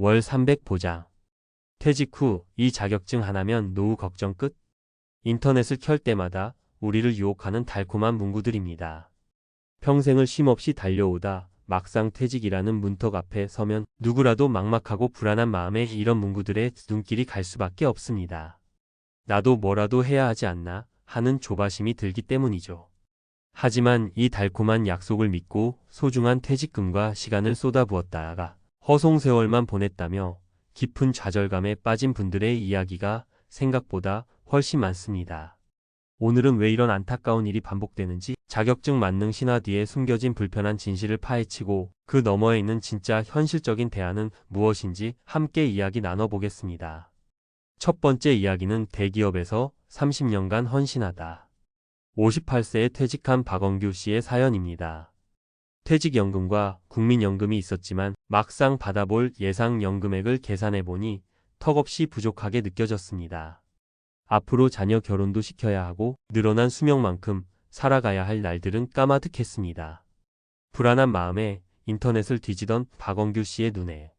월 300 보장. 퇴직 후 이 자격증 하나면 노후 걱정 끝. 인터넷을 켤 때마다 우리를 유혹하는 달콤한 문구들입니다. 평생을 쉼없이 달려오다 막상 퇴직이라는 문턱 앞에 서면 누구라도 막막하고 불안한 마음에 이런 문구들의 눈길이 갈 수밖에 없습니다. 나도 뭐라도 해야 하지 않나 하는 조바심이 들기 때문이죠. 하지만 이 달콤한 약속을 믿고 소중한 퇴직금과 시간을 쏟아부었다가 허송 세월만 보냈다며 깊은 좌절감에 빠진 분들의 이야기가 생각보다 훨씬 많습니다. 오늘은 왜 이런 안타까운 일이 반복되는지 자격증 만능 신화 뒤에 숨겨진 불편한 진실을 파헤치고 그 너머에 있는 진짜 현실적인 대안은 무엇인지 함께 이야기 나눠보겠습니다. 첫 번째 이야기는 대기업에서 30년간 헌신하다. 58세에 퇴직한 박원규 씨의 사연입니다. 퇴직연금과 국민연금이 있었지만 막상 받아볼 예상연금액을 계산해보니 턱없이 부족하게 느껴졌습니다. 앞으로 자녀 결혼도 시켜야 하고 늘어난 수명만큼 살아가야 할 날들은 까마득했습니다. 불안한 마음에 인터넷을 뒤지던 박원규 씨의 눈에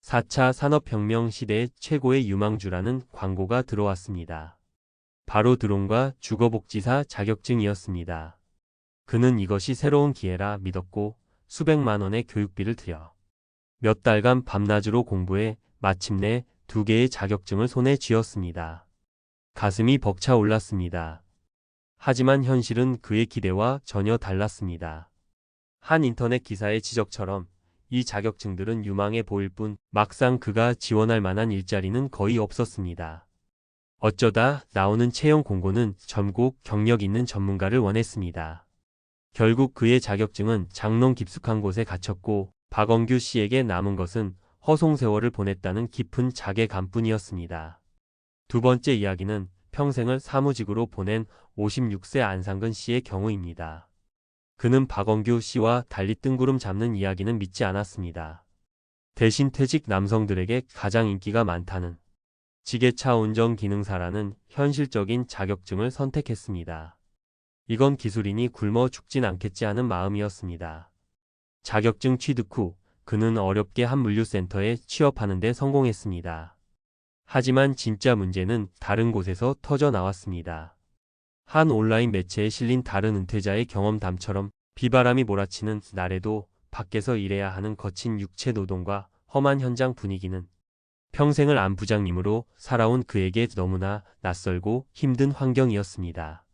4차 산업혁명 시대의 최고의 유망주라는 광고가 들어왔습니다. 바로 드론과 주거복지사 자격증이었습니다. 그는 이것이 새로운 기회라 믿었고 수백만 원의 교육비를 들여 몇 달간 밤낮으로 공부해 마침내 두 개의 자격증을 손에 쥐었습니다. 가슴이 벅차 올랐습니다. 하지만 현실은 그의 기대와 전혀 달랐습니다. 한 인터넷 기사의 지적처럼 이 자격증들은 유망해 보일 뿐 막상 그가 지원할 만한 일자리는 거의 없었습니다. 어쩌다 나오는 채용 공고는 전국 경력 있는 전문가를 원했습니다. 결국 그의 자격증은 장롱 깊숙한 곳에 갇혔고 박원규 씨에게 남은 것은 허송 세월을 보냈다는 깊은 자괴감뿐이었습니다. 두 번째 이야기는 평생을 사무직으로 보낸 56세 안상근 씨의 경우입니다. 그는 박원규 씨와 달리 뜬구름 잡는 이야기는 믿지 않았습니다. 대신 퇴직 남성들에게 가장 인기가 많다는 지게차 운전 기능사라는 현실적인 자격증을 선택했습니다. 이건 기술인이 굶어 죽진 않겠지 하는 마음이었습니다. 자격증 취득 후 그는 어렵게 한 물류센터에 취업하는 데 성공했습니다. 하지만 진짜 문제는 다른 곳에서 터져 나왔습니다. 한 온라인 매체에 실린 다른 은퇴자의 경험담처럼 비바람이 몰아치는 날에도 밖에서 일해야 하는 거친 육체 노동과 험한 현장 분위기는 평생을 안 부장님으로 살아온 그에게 너무나 낯설고 힘든 환경이었습니다.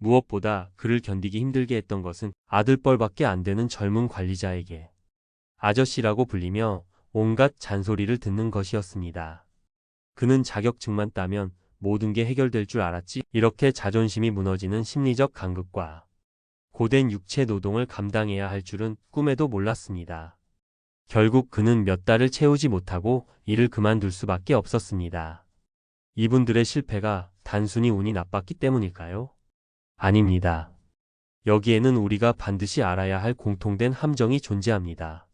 무엇보다 그를 견디기 힘들게 했던 것은 아들뻘밖에 안 되는 젊은 관리자에게 아저씨라고 불리며 온갖 잔소리를 듣는 것이었습니다. 그는 자격증만 따면 모든 게 해결될 줄 알았지 이렇게 자존심이 무너지는 심리적 간극과 고된 육체 노동을 감당해야 할 줄은 꿈에도 몰랐습니다. 결국 그는 몇 달을 채우지 못하고 일을 그만둘 수밖에 없었습니다. 이분들의 실패가 단순히 운이 나빴기 때문일까요? 아닙니다. 여기에는 우리가 반드시 알아야 할 공통된 함정이 존재합니다.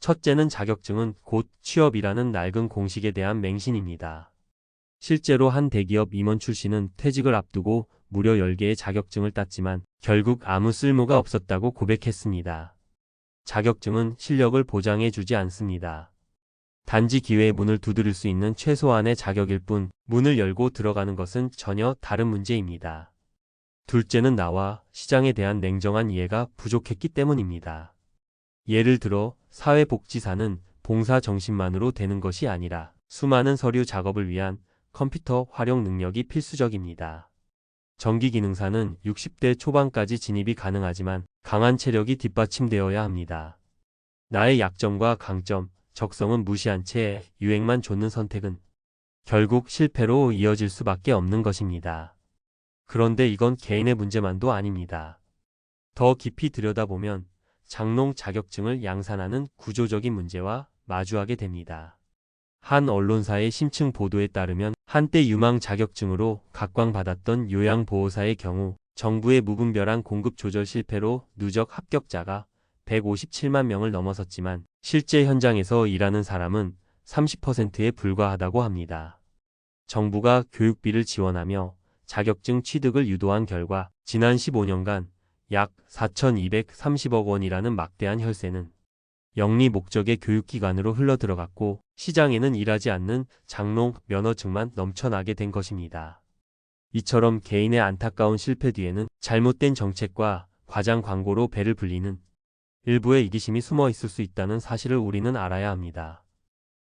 첫째는 자격증은 곧 취업이라는 낡은 공식에 대한 맹신입니다. 실제로 한 대기업 임원 출신은 퇴직을 앞두고 무려 10개의 자격증을 땄지만 결국 아무 쓸모가 없었다고 고백했습니다. 자격증은 실력을 보장해 주지 않습니다. 단지 기회의 문을 두드릴 수 있는 최소한의 자격일 뿐 문을 열고 들어가는 것은 전혀 다른 문제입니다. 둘째는 나와 시장에 대한 냉정한 이해가 부족했기 때문입니다. 예를 들어 사회복지사는 봉사 정신만으로 되는 것이 아니라 수많은 서류 작업을 위한 컴퓨터 활용 능력이 필수적입니다. 전기기능사는 60대 초반까지 진입이 가능하지만 강한 체력이 뒷받침되어야 합니다. 나의 약점과 강점, 적성은 무시한 채 유행만 좇는 선택은 결국 실패로 이어질 수밖에 없는 것입니다. 그런데 이건 개인의 문제만도 아닙니다. 더 깊이 들여다보면 장롱 자격증을 양산하는 구조적인 문제와 마주하게 됩니다. 한 언론사의 심층 보도에 따르면 한때 유망 자격증으로 각광받았던 요양보호사의 경우 정부의 무분별한 공급 조절 실패로 누적 합격자가 157만 명을 넘어섰지만 실제 현장에서 일하는 사람은 30%에 불과하다고 합니다. 정부가 교육비를 지원하며 자격증 취득을 유도한 결과 지난 15년간 약 4,230억 원이라는 막대한 혈세는 영리 목적의 교육기관으로 흘러들어갔고 시장에는 일하지 않는 장롱 면허증만 넘쳐나게 된 것입니다. 이처럼 개인의 안타까운 실패 뒤에는 잘못된 정책과 과장 광고로 배를 불리는 일부의 이기심이 숨어 있을 수 있다는 사실을 우리는 알아야 합니다.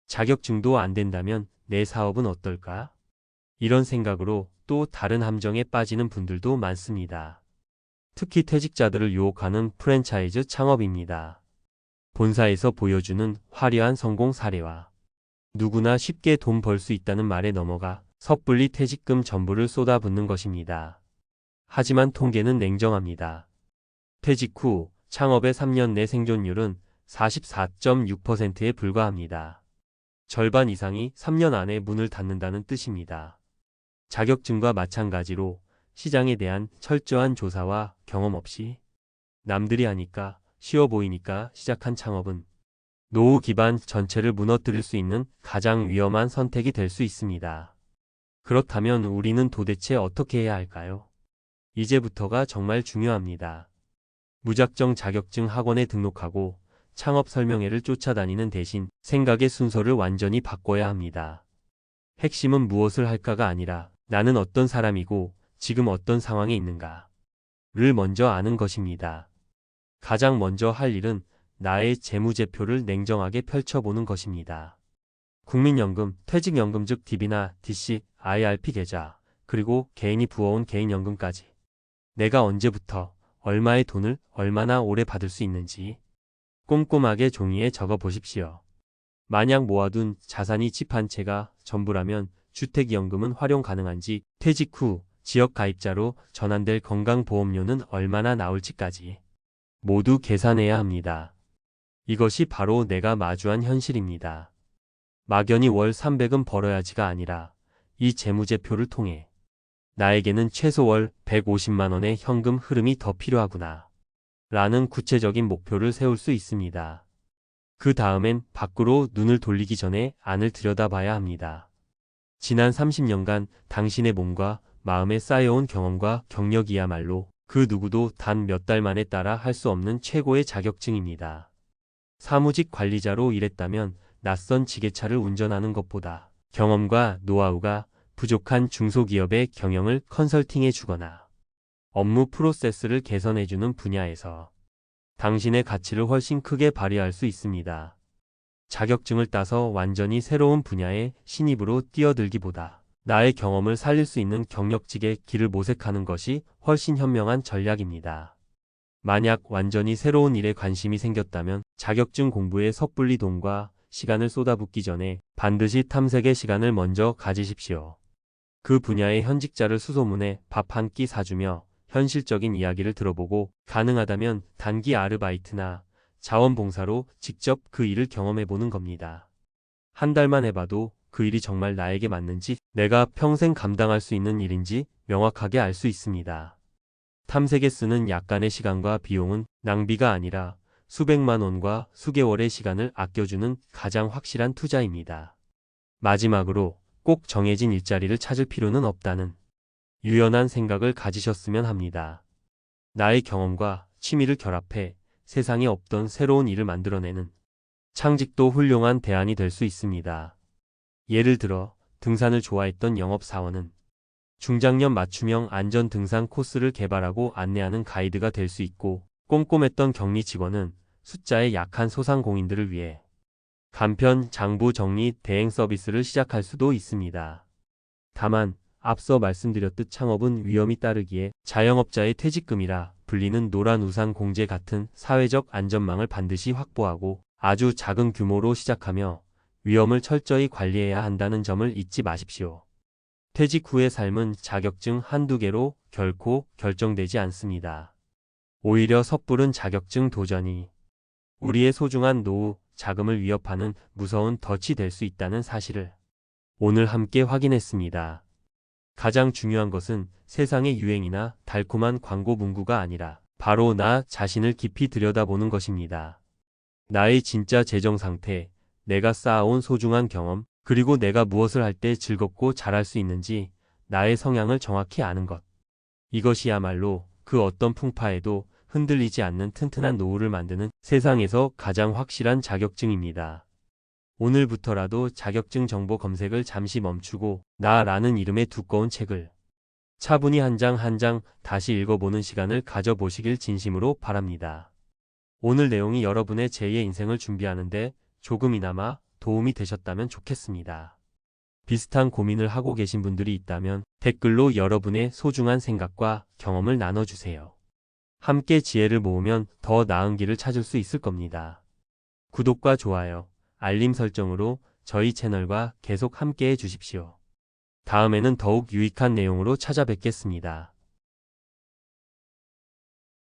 자격증도 안 된다면 내 사업은 어떨까? 이런 생각으로 또 다른 함정에 빠지는 분들도 많습니다. 특히 퇴직자들을 유혹하는 프랜차이즈 창업입니다. 본사에서 보여주는 화려한 성공 사례와 누구나 쉽게 돈 벌 수 있다는 말에 넘어가 섣불리 퇴직금 전부를 쏟아붓는 것입니다. 하지만 통계는 냉정합니다. 퇴직 후 창업의 3년 내 생존율은 44.6%에 불과합니다. 절반 이상이 3년 안에 문을 닫는다는 뜻입니다. 자격증과 마찬가지로 시장에 대한 철저한 조사와 경험 없이 남들이 하니까 쉬워 보이니까 시작한 창업은 노후 기반 전체를 무너뜨릴 수 있는 가장 위험한 선택이 될 수 있습니다. 그렇다면 우리는 도대체 어떻게 해야 할까요? 이제부터가 정말 중요합니다. 무작정 자격증 학원에 등록하고 창업 설명회를 쫓아다니는 대신 생각의 순서를 완전히 바꿔야 합니다. 핵심은 무엇을 할까가 아니라 나는 어떤 사람이고 지금 어떤 상황에 있는가를 먼저 아는 것입니다. 가장 먼저 할 일은 나의 재무제표를 냉정하게 펼쳐보는 것입니다. 국민연금, 퇴직연금 즉 DB나 DC, IRP 계좌, 그리고 개인이 부어온 개인연금까지 내가 언제부터 얼마의 돈을 얼마나 오래 받을 수 있는지 꼼꼼하게 종이에 적어 보십시오. 만약 모아둔 자산이 집 한 채가 전부라면 주택연금은 활용 가능한지 퇴직 후 지역 가입자로 전환될 건강보험료는 얼마나 나올지까지 모두 계산해야 합니다. 이것이 바로 내가 마주한 현실입니다. 막연히 월 300은 벌어야지가 아니라 이 재무제표를 통해 나에게는 최소 월 150만 원의 현금 흐름이 더 필요하구나. 라는 구체적인 목표를 세울 수 있습니다. 그 다음엔 밖으로 눈을 돌리기 전에 안을 들여다봐야 합니다. 지난 30년간 당신의 몸과 마음에 쌓여온 경험과 경력이야말로 그 누구도 단 몇 달 만에 따라 할 수 없는 최고의 자격증입니다. 사무직 관리자로 일했다면 낯선 지게차를 운전하는 것보다 경험과 노하우가 부족한 중소기업의 경영을 컨설팅해 주거나 업무 프로세스를 개선해 주는 분야에서 당신의 가치를 훨씬 크게 발휘할 수 있습니다. 자격증을 따서 완전히 새로운 분야의 신입으로 뛰어들기보다 나의 경험을 살릴 수 있는 경력직의 길을 모색하는 것이 훨씬 현명한 전략입니다. 만약 완전히 새로운 일에 관심이 생겼다면 자격증 공부에 섣불리 돈과 시간을 쏟아붓기 전에 반드시 탐색의 시간을 먼저 가지십시오. 그 분야의 현직자를 수소문해 밥 한 끼 사주며 현실적인 이야기를 들어보고 가능하다면 단기 아르바이트나 자원봉사로 직접 그 일을 경험해 보는 겁니다. 한 달만 해봐도 그 일이 정말 나에게 맞는지 내가 평생 감당할 수 있는 일인지 명확하게 알 수 있습니다. 탐색에 쓰는 약간의 시간과 비용은 낭비가 아니라 수백만 원과 수개월의 시간을 아껴주는 가장 확실한 투자입니다. 마지막으로 꼭 정해진 일자리를 찾을 필요는 없다는 유연한 생각을 가지셨으면 합니다. 나의 경험과 취미를 결합해 세상에 없던 새로운 일을 만들어내는 창직도 훌륭한 대안이 될 수 있습니다. 예를 들어 등산을 좋아했던 영업사원은 중장년 맞춤형 안전 등산 코스를 개발하고 안내하는 가이드가 될 수 있고 꼼꼼했던 격리 직원은 숫자에 약한 소상공인들을 위해 간편 장부 정리 대행 서비스를 시작할 수도 있습니다. 다만 앞서 말씀드렸듯 창업은 위험이 따르기에 자영업자의 퇴직금이라 불리는 노란 우산 공제 같은 사회적 안전망을 반드시 확보하고 아주 작은 규모로 시작하며 위험을 철저히 관리해야 한다는 점을 잊지 마십시오. 퇴직 후의 삶은 자격증 한두 개로 결코 결정되지 않습니다. 오히려 섣부른 자격증 도전이 우리의 소중한 노후, 자금을 위협하는 무서운 덫이 될 수 있다는 사실을 오늘 함께 확인했습니다. 가장 중요한 것은 세상의 유행이나 달콤한 광고 문구가 아니라 바로 나 자신을 깊이 들여다보는 것입니다. 나의 진짜 재정 상태, 내가 쌓아온 소중한 경험, 그리고 내가 무엇을 할 때 즐겁고 잘할 수 있는지 나의 성향을 정확히 아는 것. 이것이야말로 그 어떤 풍파에도 흔들리지 않는 튼튼한 노후를 만드는 세상에서 가장 확실한 자격증입니다. 오늘부터라도 자격증 정보 검색을 잠시 멈추고 나라는 이름의 두꺼운 책을 차분히 한장 한 장 다시 읽어보는 시간을 가져보시길 진심으로 바랍니다. 오늘 내용이 여러분의 제2의 인생을 준비하는데 조금이나마 도움이 되셨다면 좋겠습니다. 비슷한 고민을 하고 계신 분들이 있다면 댓글로 여러분의 소중한 생각과 경험을 나눠주세요. 함께 지혜를 모으면 더 나은 길을 찾을 수 있을 겁니다. 구독과 좋아요, 알림 설정으로 저희 채널과 계속 함께 해 주십시오. 다음에는 더욱 유익한 내용으로 찾아뵙겠습니다.